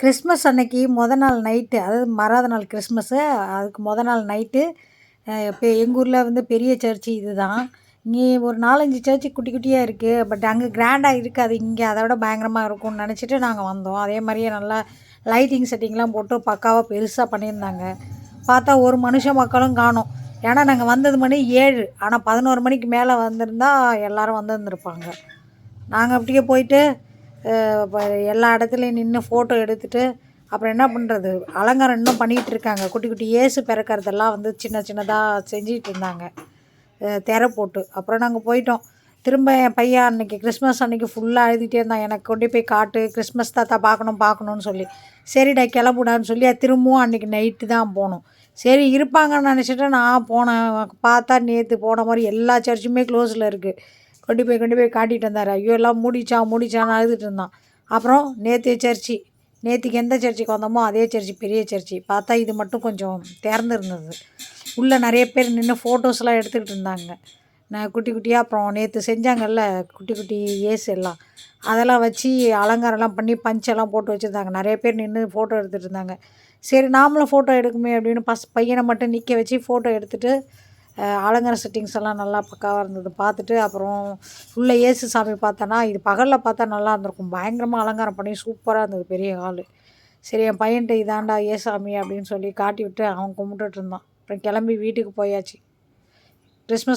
Christmas அன்னைக்கு முத நாள் நைட்டு அதாவது மறாத நாள் கிறிஸ்மஸ்ஸு அதுக்கு மொதல் நாள் நைட்டு இப்போ எங்கள் ஊரில் வந்து பெரிய சர்ச்சு இது தான் இங்கே ஒரு நாலஞ்சு சர்ச்சு குட்டி குட்டியாக இருக்குது பட் அங்கே கிராண்டாக இருக்காது. இங்கே அதை விட பயங்கரமாக இருக்கும்னு நினச்சிட்டு நாங்கள் வந்தோம். அதே மாதிரியே நல்லா லைட்டிங் செட்டிங்லாம் போட்டு பக்காவாக பெருசாக பண்ணியிருந்தாங்க. பார்த்தா ஒரு மனுஷ மக்களும் காணும். ஏன்னா நாங்கள் வந்தது மணி ஏழு. ஆனால் பதினோரு மணிக்கு மேலே வந்திருந்தா எல்லோரும் வந்திருந்துருப்பாங்க நாங்கள் அப்படியே போயிட்டு எல்லா இடத்துலையும் நின்று ஃபோட்டோ எடுத்துகிட்டு அப்புறம் என்ன பண்ணுறது அலங்காரம் இன்னும் பண்ணிகிட்டு இருக்காங்க. குட்டி குட்டி ஏசு பிறக்கிறதெல்லாம் வந்து சின்ன சின்னதாக செஞ்சிகிட்டு இருந்தாங்க. திரை போட்டு. அப்புறம் நாங்கள் போயிட்டோம். திரும்ப என் பையன் அன்றைக்கி கிறிஸ்மஸ் அன்றைக்கி ஃபுல்லாக எழுதிட்டே இருந்தான். எனக்கு கொண்டு போய் காட்டு கிறிஸ்மஸ் தாத்தா பார்க்கணும் பார்க்கணுன்னு சொல்லி. சரிடா கிளம்புடான்னு சொல்லி திரும்பவும் அன்றைக்கி நைட்டு தான் போனோம். சரி இருப்பாங்கன்னு நினச்சிட்டு நான் போனேன். பார்த்தா நேற்று போன மாதிரி எல்லா சர்ச்சுமே க்ளோஸில் இருக்குது கொண்டு போய் கொண்டு போய் காட்டிகிட்டு வந்தார். ஐயோ எல்லாம் மூடிச்சா மூடிச்சான்னு அழுதுட்டு இருந்தான். அப்புறம் நேற்று சர்ச்சி நேற்றுக்கு எந்த சர்ச்சுக்கு வந்தோமோ அதே சர்ச்சி பெரிய சர்ச்சி. பார்த்தா இது மட்டும் கொஞ்சம் திறந்துருந்தது உள்ளே நிறைய பேர் நின்று ஃபோட்டோஸ்லாம் எடுத்துக்கிட்டு இருந்தாங்க. நான் குட்டி குட்டியாக அப்புறம் நேற்று செஞ்சாங்கல்ல குட்டி குட்டி ஏசு எல்லாம். அதெல்லாம் வச்சு அலங்காரம்லாம் பண்ணி பஞ்செல்லாம் போட்டு வச்சுருந்தாங்க. நிறைய பேர் நின்று ஃபோட்டோ எடுத்துகிட்டு இருந்தாங்க. சரி நாமளும் ஃபோட்டோ எடுக்குமே அப்படின்னு பஸ் பையனை மட்டும் நிற்க வச்சு ஃபோட்டோ எடுத்துகிட்டு அலங்கார செட்டிங்ஸ் எல்லாம் நல்லா பக்காவாக இருந்தது. பார்த்துட்டு அப்புறம் உள்ளே ஏசு சாமி பார்த்தோன்னா இது பகலில் பார்த்தா நல்லா இருந்திருக்கும். பயங்கரமாக அலங்காரம் பண்ணி சூப்பராக இருந்தது பெரிய ஹால் சரி என் பையன்கிட்ட இதாண்டா ஏசாமி அப்படின்னு சொல்லி காட்டி விட்டு அவன் கும்பிட்டுட்டு இருந்தான். அப்புறம் கிளம்பி வீட்டுக்கு போயாச்சு. கிறிஸ்மஸ்